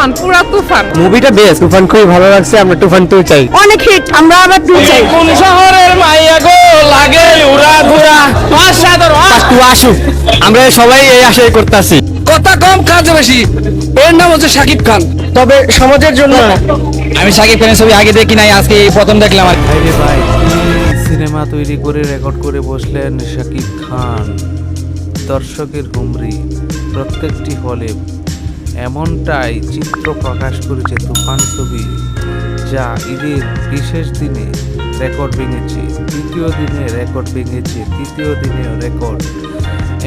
তুফান পুরা তুফান। মুভিটা বেস্ট তুফান খুবই ভালো লাগছে আমরা তুফান টু চাই। অনেক হিট আমরা আবার টু চাই। কোন শহরের মাইয়া গো লাগে উড়া ধুরা অসাধারণ টু আসুক আমরা সবাই এই আশাই করতেছি। কথা কম কাজে বেশি। এর নাম হচ্ছে শাকিব খান। তবে সমাজের জন্য আমি শাকিব খানের ছবি আগে দেখি নাই আজকে এই প্রথম দেখলাম আর ভাই সিনেমা তৈরি করে রেকর্ড করে বসলেন শাকিব খান। দর্শকের হুমরি প্রত্যেকটি হলে এমনটাই চিত্র প্রকাশ করেছে তুফান ছবি, যা ঈদের বিশেষ দিনে রেকর্ড ভেঙেছে, দ্বিতীয় দিনে রেকর্ড ভেঙেছে, তৃতীয় দিনেও রেকর্ড।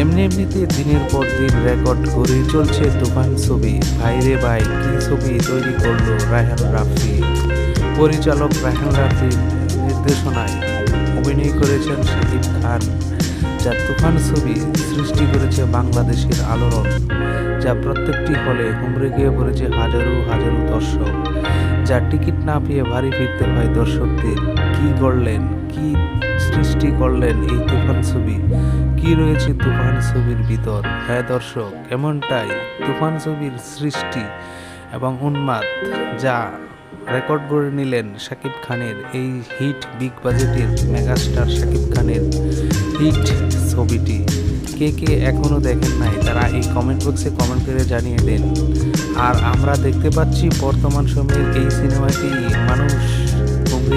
এমনি এমনিতে দিনের পর দিন রেকর্ড করেই চলছে তুফান ছবি। ভাইরে ভাই, কি ছবি তৈরি করল রায়হান রাফি? পরিচালক রায়হান রাফির নির্দেশনায় অভিনয় করেছেন শাকিব খান, যা তুফান ছবি সৃষ্টি করেছে বাংলাদেশের আলোড়ন। যা প্রত্যেকটি হলে হুমড়ে গিয়ে পড়েছে হাজারো হাজারো দর্শক। যা টিকিট না পেয়ে ভারী ফিরতে হয় দর্শকদের। কি করলেন কি সৃষ্টি করলেন এই তুফান ছবি? কি রয়েছে তুফান ছবির ভিতর? হ্যাঁ দর্শক, এমনটাই তুফান ছবির সৃষ্টি এবং উন্মাদ যা রেকর্ড করে নিলেন শাকিব খানের এই হিট বিগ বাজেটের মেগাস্টার শাকিব খানের হিট ছবিটি। কে কে এখনও দেখেন নাই, তারা এই কমেন্ট বক্সে কমেন্ট করে জানিয়ে দেন। আর আমরা দেখতে পাচ্ছি বর্তমান সময়ের এই সিনেমাটি মানুষ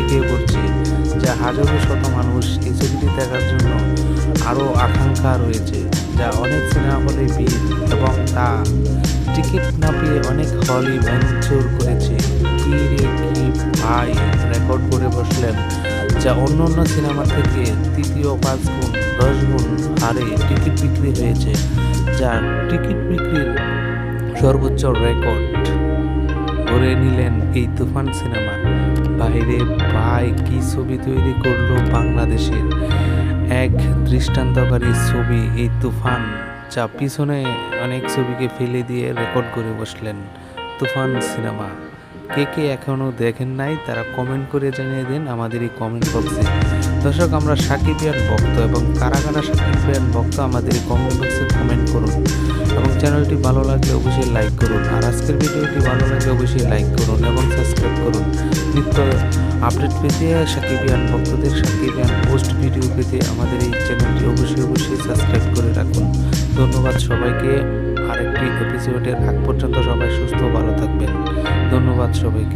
খেয়ে পড়ছে, যা হাজারো শত মানুষ এই ছবিটি দেখার জন্য আরও আকাঙ্ক্ষা রয়েছে, যা অনেক সিনেমা হলে ভিড় এবং তা টিকিট না পেয়ে অনেক হলই ভ্যাঞ্চুর করেছে। কি রে কি ভাই রেকর্ড করে বসলেন। যা অন্য অন্য সিনেমা থেকে তৃতীয় পাঁচ গুণ, দশ গুণ হারে টিকিট বিক্রি হয়েছে, যা টিকিট বিক্রির সর্বোচ্চ রেকর্ড করে নিলেন এই তুফান সিনেমা। বাইরে ভাই কি ছবি তৈরি করল বাংলাদেশের এক দৃষ্টান্তকারী ছবি, এই তুফান, যা পিছনে অনেক ছবিকে ফেলে দিয়ে রেকর্ড করে বসলেন তুফান সিনেমা। কে কে এখনও দেখেন নাই, তারা কমেন্ট করে জানিয়ে দিন আমাদের এই কমেন্ট বক্সে দর্শক, আমরা সাকিবিয়ান ভক্ত এবং কারা কারা সাকিবিয়ান ভক্ত আমাদের এই কমেন্ট বক্সে কমেন্ট করুন। এবং চ্যানেলটি ভালো লাগলে অবশ্যই লাইক করুন। আর আজকের ভিডিওটি ভালো লাগলে অবশ্যই লাইক করুন এবং সাবস্ক্রাইব করুন। নিত্য আপডেট পেতে সাকিবিয়ান ভক্তদের সাকিবিয়ান পোস্ট ভিডিও পেতে আমাদের এই চ্যানেলটি অবশ্যই অবশ্যই সাবস্ক্রাইব করে রাখুন। ধন্যবাদ সবাইকে। আরেকটি এপিসোডের আগ পর্যন্ত সবাই সুস্থ, ভালো থাকবেন। ধন্যবাদ সবাইকে।